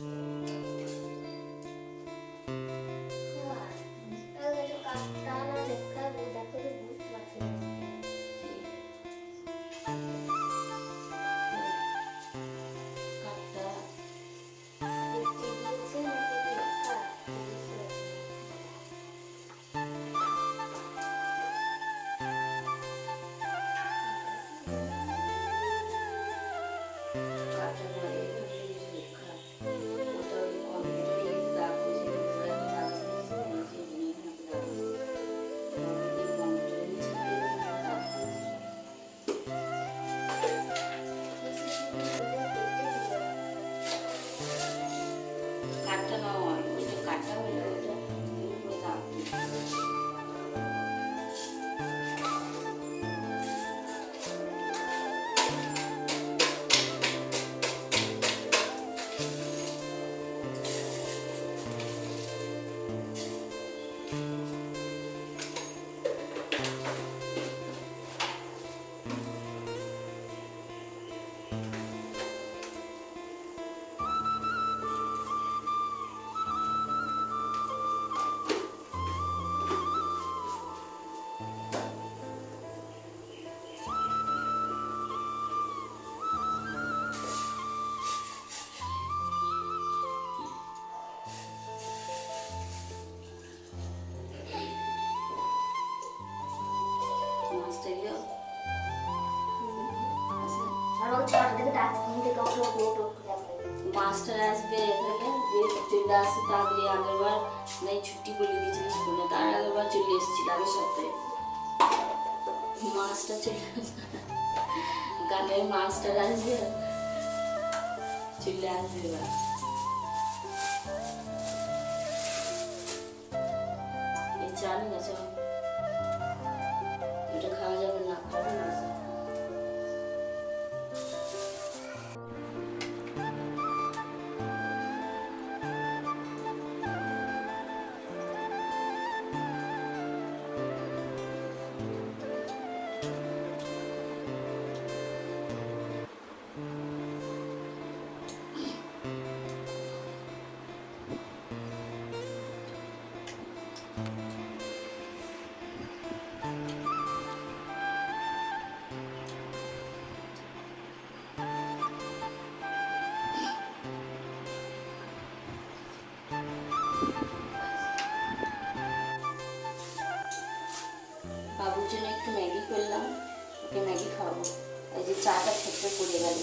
Thanks. মাছটা এলো master আসবে এখানে দিয়ে চলে আসে তাড়াতাড়ি আগেরবার নাই ছুটি বলে দিয়েছিল স্কুলে তার আগেরবার চলে এসেছিল আগের সপ্তাহে মাস্টার চলে আসবে গানের মাস্টার আসবে চলে আসবে এবার এই চালু গেছে বাবুর জন্য একটু ম্যাগি করলাম, ওকে ম্যাগি খাওয়াবো। এই যে চাটা খেতে পড়ে গেল।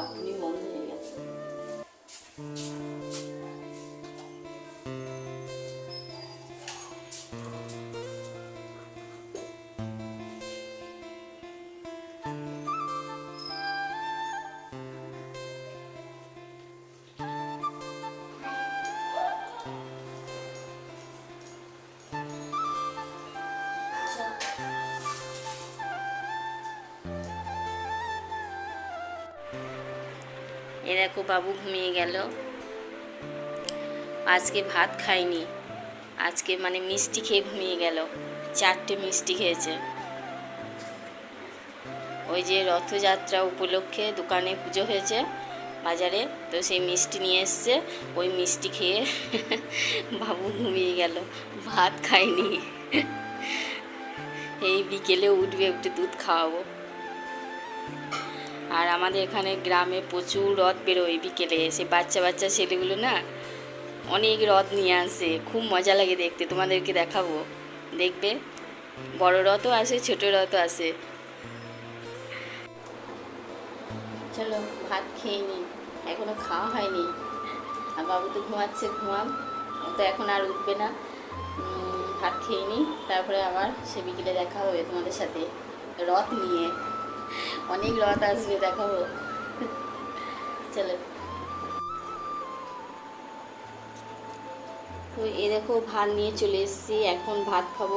আপনি এ দেখো বাবু ঘুমিয়ে গেল। আজকে ভাত খায়নি আজকে মানে মিষ্টি খেয়ে ঘুমিয়ে গেল। চারটে মিষ্টি খেয়েছে। ওই যে রথযাত্রা উপলক্ষে দোকানে পুজো হয়েছে বাজারে, তো সেই মিষ্টি নিয়ে এসছে। ওই মিষ্টি খেয়ে বাবু ঘুমিয়ে গেল। ভাত খায়নি এই বিকেলে উঠবে একটু দুধ খাওয়াবো। আর আমাদের এখানে গ্রামে প্রচুর রথ বেরোয় বিকেলে। সে বাচ্চা বাচ্চা ছেলেগুলো না অনেক রথ নিয়ে আসে। খুব মজা লাগে দেখতে। তোমাদেরকে দেখাবো। দেখবে? বড় রথও আসে, ছোট রথও আসে। চলো, ভাত খেয়ে নি। এখনও খাওয়া হয়নি। আর বাবু তো ঘুমাচ্ছে, ঘুমাম। ও তো এখন আর উঠবে না। ভাত খেয়ে নি। তারপরে আবার সে বিকেলে দেখা হবে তোমাদের সাথে। রথ নিয়ে। অনেক রথ আসবে দেখাবো চলো। তো এ দেখো, ভাত নিয়ে চলে এসেছি, এখন ভাত খাব।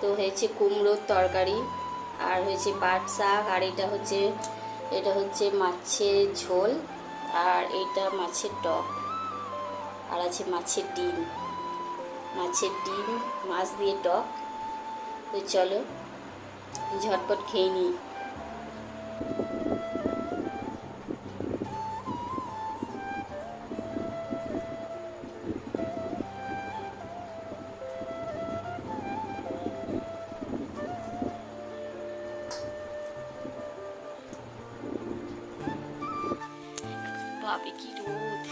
তো হয়েছে কুমড়োর তরকারি, আর হয়েছে পাট শাক, আর এটা হচ্ছে এটা হচ্ছে মাছের ঝোল, আর এটা মাছের টক, আর আছে মাছের ডিম। মাছের ডিম, মাছ দিয়ে টক। তো চলো। ঝটপট খেয়ে নিই। বাপে কি রোদ।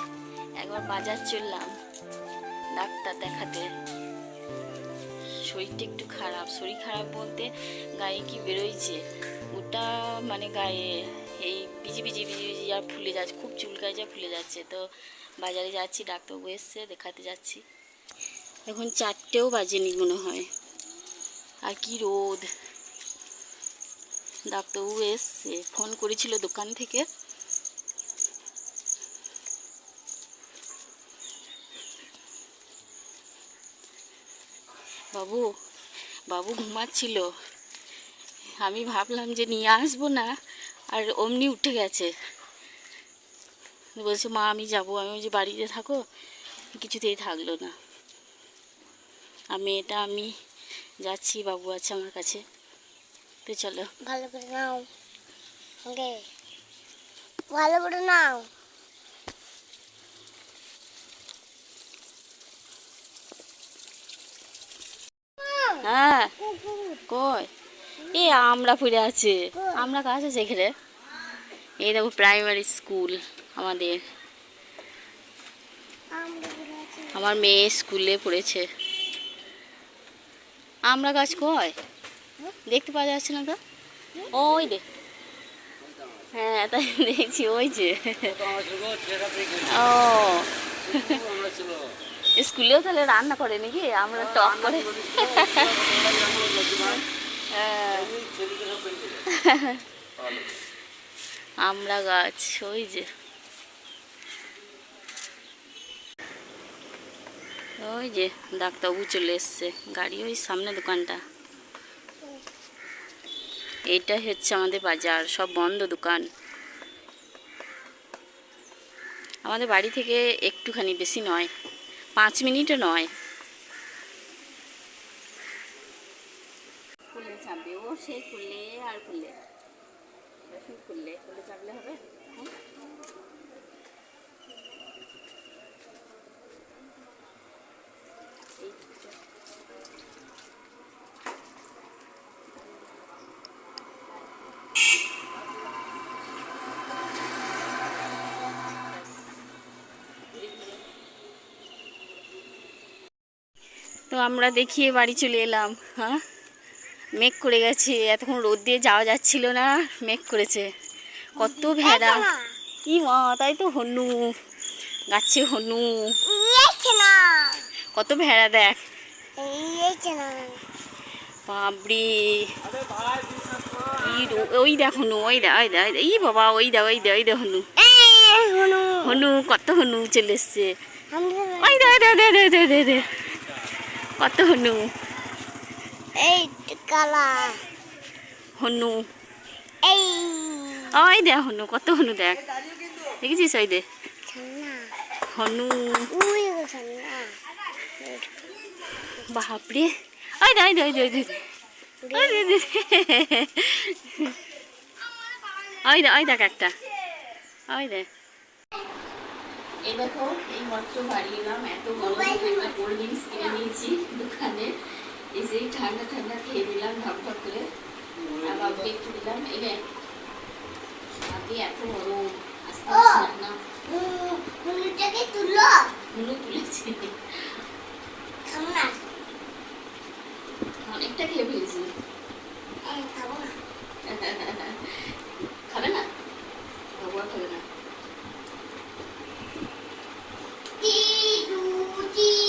একবার বাজার চললাম ডাক্তার দেখাতে। শরীরটা একটু খারাপ। শরীর খারাপ বলতে গায়ে কি বেরোইছে? ওটা মানে গায়ে এই বিজি বিজি বিজি বিজি আর ফুলে যাচ্ছে, খুব চুলকায় যা ফুলে যাচ্ছে। তো বাজারে যাচ্ছি, ডাক্তারবাবু এসছে, দেখাতে যাচ্ছি। এখন চারটেও বাজেনি মনে হয়। আর কি রোদ। ডাক্তারবাবু এসছে, ফোন করেছিল দোকান থেকে। বাবু বাবু ঘুমাচ্ছিল। আমি ভাবলাম যে নিয়ে আসব না, আর অমনি উঠে গেছে। বলছে, মা, আমি যাব। আমি যে বাড়িতে থাকো। কিছুতেই থাকল না। আর মেয়েটা, আমি যাচ্ছি, বাবু আছে আমার কাছে। তো চলো। ভালো করে নাও। ভালো করে নাও। হ্যাঁ। কই? এ, আমরা পড়ে আছে। আমরা কাজ আছে এখানে? এই দেখো প্রাইমারি স্কুল আমাদের। আমরা মেয়ে স্কুলে পড়েছে। আমরা গাছ কয় দেখতে পাওয়া যাচ্ছে না তো? ওই দে। হ্যাঁ তাই দেখছি, ওই যে। ও। স্কুলেও তাহলে রান্না করে নাকি? আমরা টক করে। হ্যাঁ। আমরা গাছ ওই যে। ওই যে ডাক্তারবাবু চলে এসছে। গাড়ি ওই সামনে দোকানটা। এইটা হচ্ছে আমাদের বাজার সব বন্ধ দোকান। আমাদের বাড়ি থেকে একটুখানি বেশি নয়। পাঁচ মিনিটও নয় খুললে চাপবে ও সে খুললে আর খুললে খুললে খুললে চাপলে হবে আমরা দেখিয়ে বাড়ি চলে এলাম হ্যাঁ? মেঘ করে গেছে এতক্ষণ রোদ দিয়ে যাওয়া যাচ্ছিল না মেঘ করেছে। কত ভেড়া। কি মা তাই তো হনু গাছে হনু। কত ভেড়া দেখ। বাবরি। ওই দেখ হনু ওই দেখ ওই দেখ ই বাবা ওই দেখ ওই দেখ ওই দেখ হনু। হনু। কত হনু চলে এসছে। ওই দে দে দে দে দে দে দে কত হনু? এই কালা। হনু। এই। ওই দেখ হনু কত হনু দেখ। দেখেছিস ওই দে? হনু। বাপরে। ওই দে ওই দে ওই দে ওই দে। ওই দে, দে, দে। ওই দেখ একটা। ওই দে। এই দেখো এই মাত্র বাড়ি এলাম এত গরম একটা কোল্ড ড্রিঙ্কস কিনে নিয়েছি দোকানে। এসেই ঠান্ডা ঠান্ডা খেয়ে দিলাম ঢক ঢক করে। আর বাবুকে একটু দিলাম। এনে বাপি এত গরম আসতে পারছি না, না তুলো। হুলু তুলেছি। অনেকটা খেয়ে ফেলেছি। এই খাব না খাবে না? বাবু আর খাবে না। 滴露滴。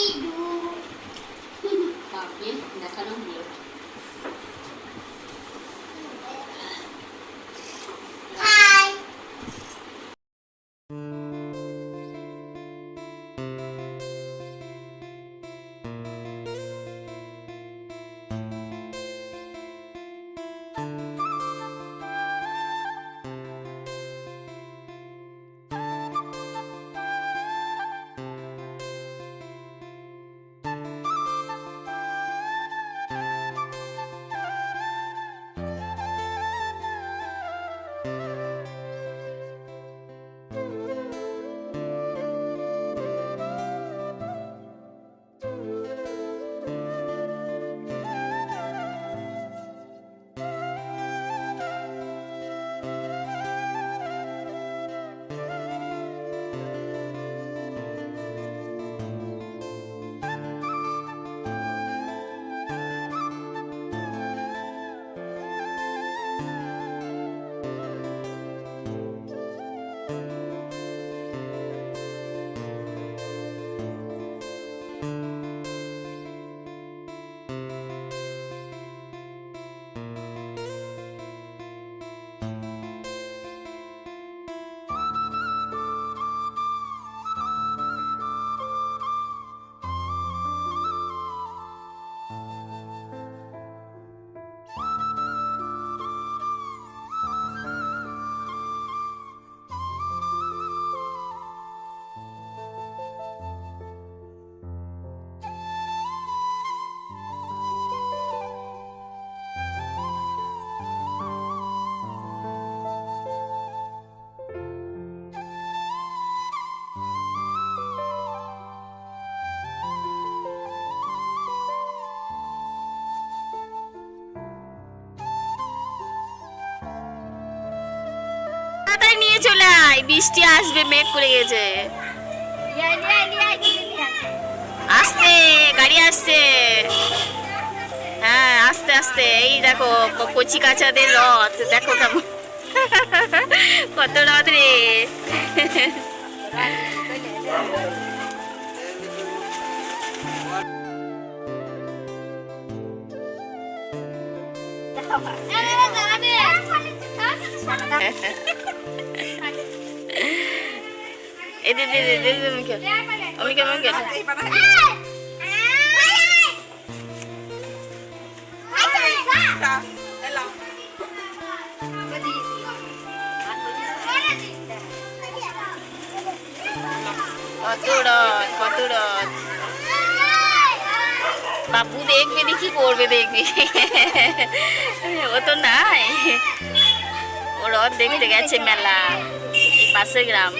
বৃষ্টি আসবে মেঘ করে গেছে। আসতে গাড়ি আসছে। হ্যাঁ আস্তে আস্তে। এই দেখো কচি কাচাদের রথ। দেখো কেমন। কত রথ রে। দে দে দে দে দে মুখে অমিকে মুখে কত রথ কত রথ বাবু দেখবে দেখি করবে দেখবি। ও তো নাই। ও রথ দেখতে গেছে মেলা এই পাশের গ্রাম।